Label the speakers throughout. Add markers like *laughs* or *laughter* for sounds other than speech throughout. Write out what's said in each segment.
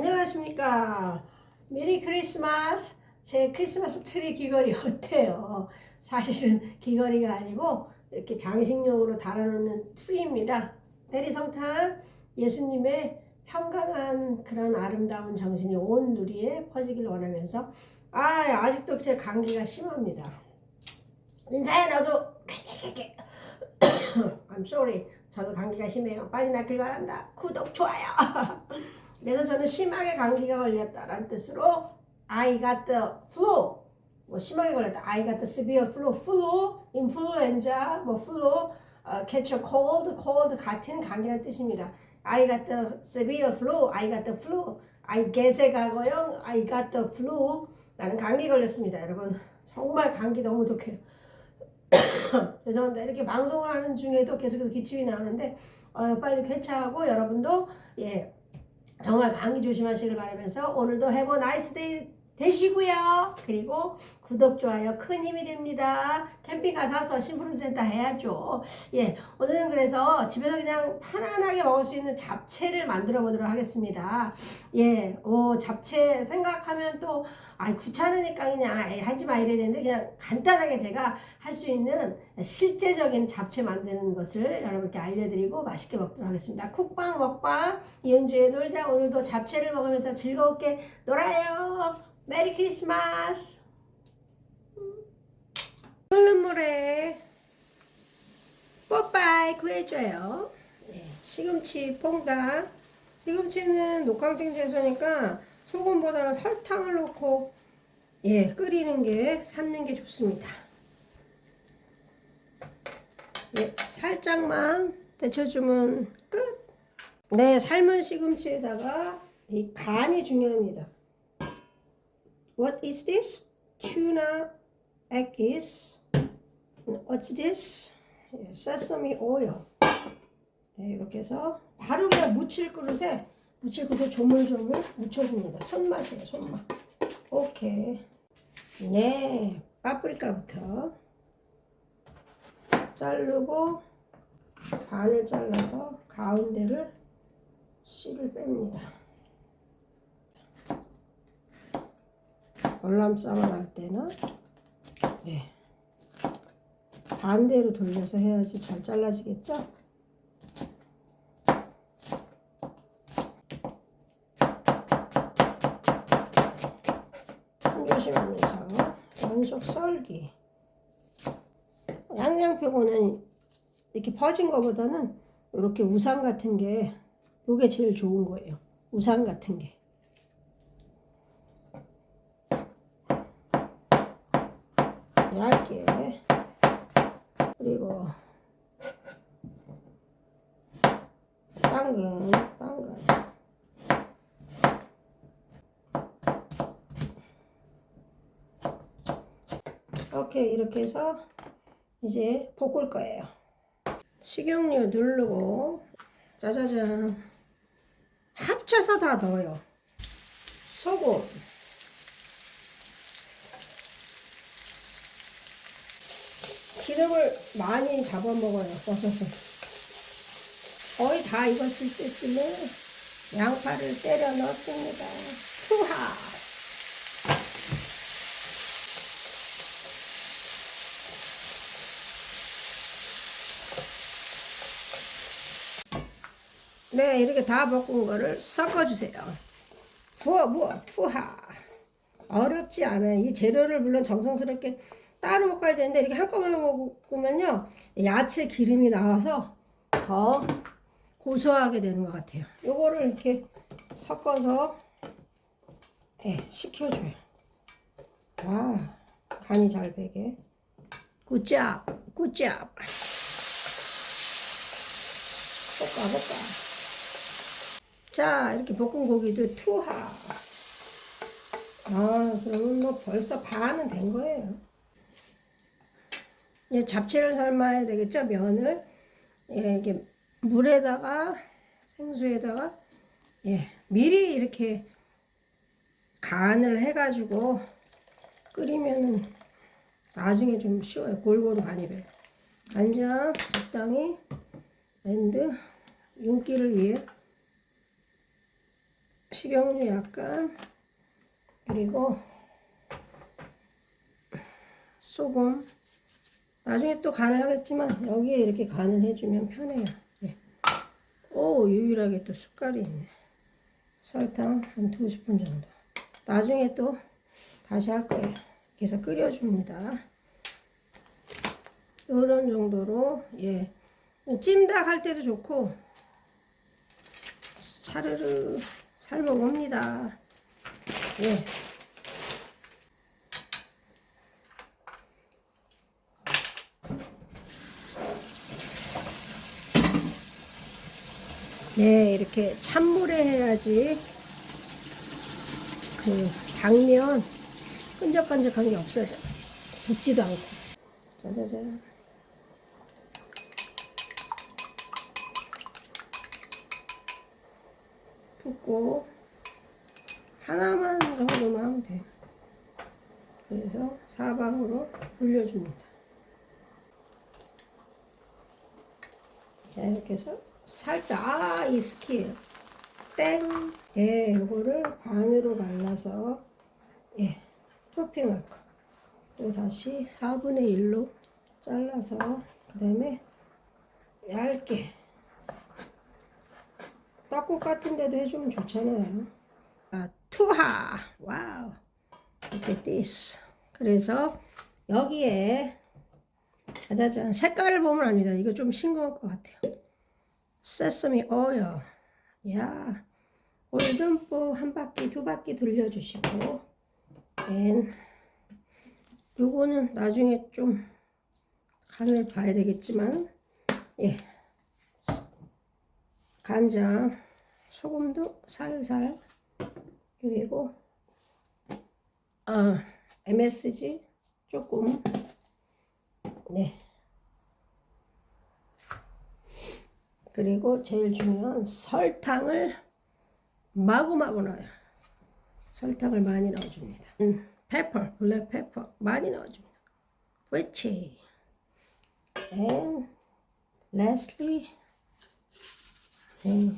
Speaker 1: 안녕하십니까. 메리 크리스마스. 제 크리스마스 트리 귀걸이 어때요? 사실은 귀걸이가 아니고 이렇게 장식용으로 달아놓는 트리입니다. 메리 성탄 예수님의 평강한 그런 아름다운 정신이 온 누리에 퍼지길 원하면서 아 아직도 제 감기가 심합니다. 인사야 너도 *coughs* I'm sorry. 저도 감기가 심해요. 빨리 낫길 바란다. 구독 좋아요. *laughs* 그래서 저는 심하게 감기가 걸렸다라는 뜻으로 I got the flu. 뭐 심하게 걸렸다. I got the severe flu. flu, influenza, 뭐 flu, 어, catch a cold, cold 같은 감기라는 뜻입니다. I got the severe flu. I got the flu. I get의 과거형 I got the flu. 나는 감기 걸렸습니다. 여러분 정말 감기 너무 독해요. *coughs* 죄송합니다. 이렇게 방송을 하는 중에도 계속해서 기침이 나오는데 어, 빨리 쾌차하고 여러분도 예 정말 감기 조심하시길 바라면서 오늘도 해보 나이스 데이 되시고요. 그리고 구독, 좋아요 큰 힘이 됩니다. 캠핑 가서 심부름센터 해야죠. 예, 오늘은 그래서 집에서 그냥 편안하게 먹을 수 있는 잡채를 만들어 보도록 하겠습니다. 예, 오, 잡채 생각하면 또 아, 귀찮으니까 그냥 에이, 하지 마 이래야 되는데 그냥 간단하게 제가 할 수 있는 실제적인 잡채 만드는 것을 여러분께 알려드리고 맛있게 먹도록 하겠습니다. 쿡방 먹방 이은주의 놀자 오늘도 잡채를 먹으면서 즐겁게 놀아요. 메리 크리스마스. 끓는 물에 뽀빠이 구해줘요. 예, 시금치 퐁당. 시금치는 녹황증 채소니까 소금보다는 설탕을 넣고 예 끓이는 게 삶는 게 좋습니다. 예, 살짝만 데쳐주면 끝. 네, 삶은 시금치에다가 이 간이 중요합니다. What is this? Tuna egg is. What's this? 예, sesame oil. 네, 이렇게 해서 바로 그냥 무칠 그릇에 무칠 그릇에 조물조물 묻혀줍니다. 손맛이에요, 손맛. 오케이. 네, 파프리카부터 자르고 반을 잘라서 가운데를 씨를 뺍니다. 월남쌈을 할 때는 네 반대로 돌려서 해야지 잘 잘라지겠죠? 손 조심하면서 연속 썰기 양양표고는 이렇게 퍼진 거보다는 이렇게 우산 같은 게 요게 제일 좋은 거예요. 우산 같은 게. 얇게 그리고 당근 당근 오케이 이렇게 해서 이제 볶을 거예요. 식용유 누르고 짜자잔 합쳐서 다 넣어요. 소금 기름을 많이 잡아먹어요 버섯은 거의 다 익었을 때쯤에 양파를 때려 넣습니다. 투하 네, 이렇게 다 볶은 거를 섞어주세요. 부어, 부어, 투하. 어렵지 않아요. 이 재료를 물론 정성스럽게 따로 볶아야 되는데 이렇게 한꺼번에 먹으면요. 야채 기름이 나와서 더 고소하게 되는 것 같아요. 요거를 이렇게 섞어서 예, 식혀줘요. 와, 간이 잘 배게. 굿잡, 굿잡. 볶아, 볶아. 자, 이렇게 볶은 고기도 투하. 아, 그러면 뭐 벌써 반은 된 거예요. 이제 잡채를 삶아야 되겠죠? 면을. 예, 이게 물에다가 생수에다가 예, 미리 이렇게 간을 해가지고 끓이면은 나중에 좀 쉬워요. 골고루 간이 배. 간장 적당히 랜드 윤기를 위해 식용유 약간 그리고 소금 나중에 또 간을 하겠지만 여기에 이렇게 간을 해주면 편해요. 예. 오 유일하게 또 숟갈이 있네. 설탕 한 두 스푼 정도. 나중에 또 다시 할 거예요. 그래서 끓여줍니다. 이런 정도로 예 찜닭 할 때도 좋고 차르르 삶아 봅니다. 예. 네, 이렇게 찬물에 해야지 그 당면 끈적끈적한 게 없어져. 붓지도 않고. 짜자잔. 붓고 하나만 정도만 하면 돼요. 그래서 사방으로 불려줍니다. 자, 이렇게 해서 살짝 아, 이 스킬 땡. 예, 이거를 반으로 갈라서 예, 토핑할 거. 또 다시 4분의 1로 잘라서 그 다음에 얇게 떡국 같은 데도 해주면 좋잖아요. 아, 투하. 와우. At this. 그래서 여기에 짜자잔 색깔을 보면 압니다. 이거 좀 싱거울 것 같아요. 세서미 오일. 야. 골든포 한 바퀴, 두 바퀴 돌려주시고 앤 요거는 나중에 좀 간을 봐야 되겠지만 예. 간장, 소금도 살살 그리고 어, MSG 조금 네 그리고 제일 중요한 설탕을 마구마구 넣어요. 설탕을 많이 넣어줍니다. 음, 페퍼, 블랙 페퍼 많이 넣어줍니다. Which and lastly 네.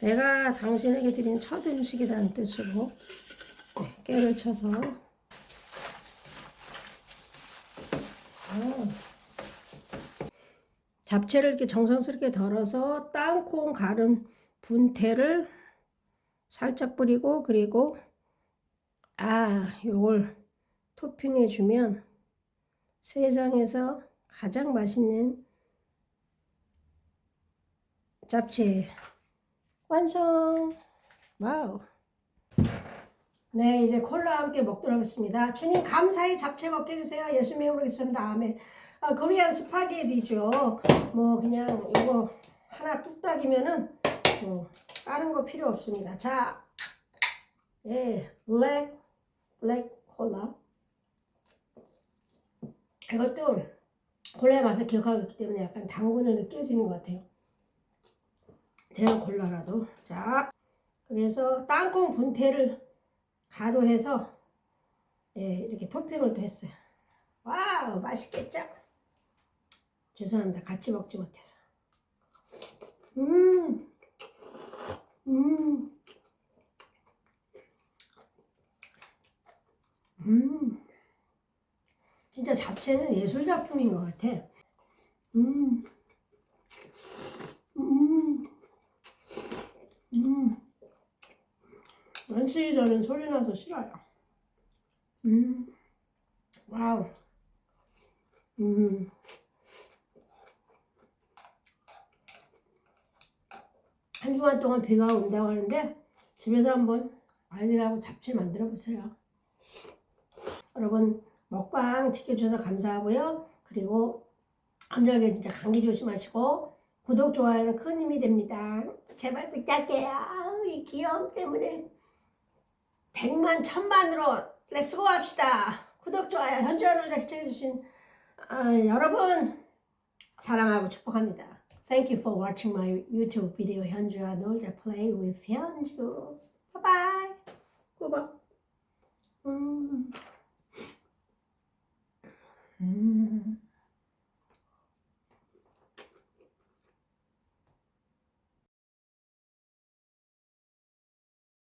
Speaker 1: 내가 당신에게 드린 첫 음식이라는 뜻으로 네, 깨를 쳐서. 아. 잡채를 이렇게 정성스럽게 덜어서 땅콩 가른 분태를 살짝 뿌리고 그리고 아 요걸 토핑해 주면 세상에서 가장 맛있는 잡채. 완성! 와우! 네 이제 콜라와 함께 먹도록 하겠습니다. 주님 감사히 잡채 먹게 해주세요. 예수님의 이름으로 있습니다. 아멘 아, 코리안 스파게티죠. 뭐 그냥 이거 하나 뚝딱이면은 뭐 다른 거 필요 없습니다. 자 예, 블랙 블랙 콜라 이것도 콜라의 맛을 기억하고 있기 때문에 약간 당분을 느껴지는 것 같아요. 제가 콜라라도. 자 그래서 땅콩 분태를 가루해서 예, 이렇게 토핑을 또 했어요. 와우 맛있겠죠? 죄송합니다 같이 먹지 못해서 음, 음, 음, 진짜 잡채는 예술 작품인 것 같아. 음, 음, 음. 만지기 전엔 소리 나서 싫어요. 음, 와우. 음. 한 주간 동안 비가 온다고 하는데 집에서 한번 아이들하고 잡채 만들어 보세요. 여러분 먹방 지켜주셔서 감사하고요. 그리고 한절기 진짜 감기 조심하시고 구독 좋아요는 큰 힘이 됩니다. 제발 부탁해요. 아우, 이 귀여움 때문에 백만 천만으로 렛츠고 합시다. 구독 좋아요 현주아놀자 시청해주신 아, 여러분 사랑하고 축복합니다. Thank you for watching my YouTube video 현주아 놀자 play with 현주. Bye bye. 꾸벅. 음. 음.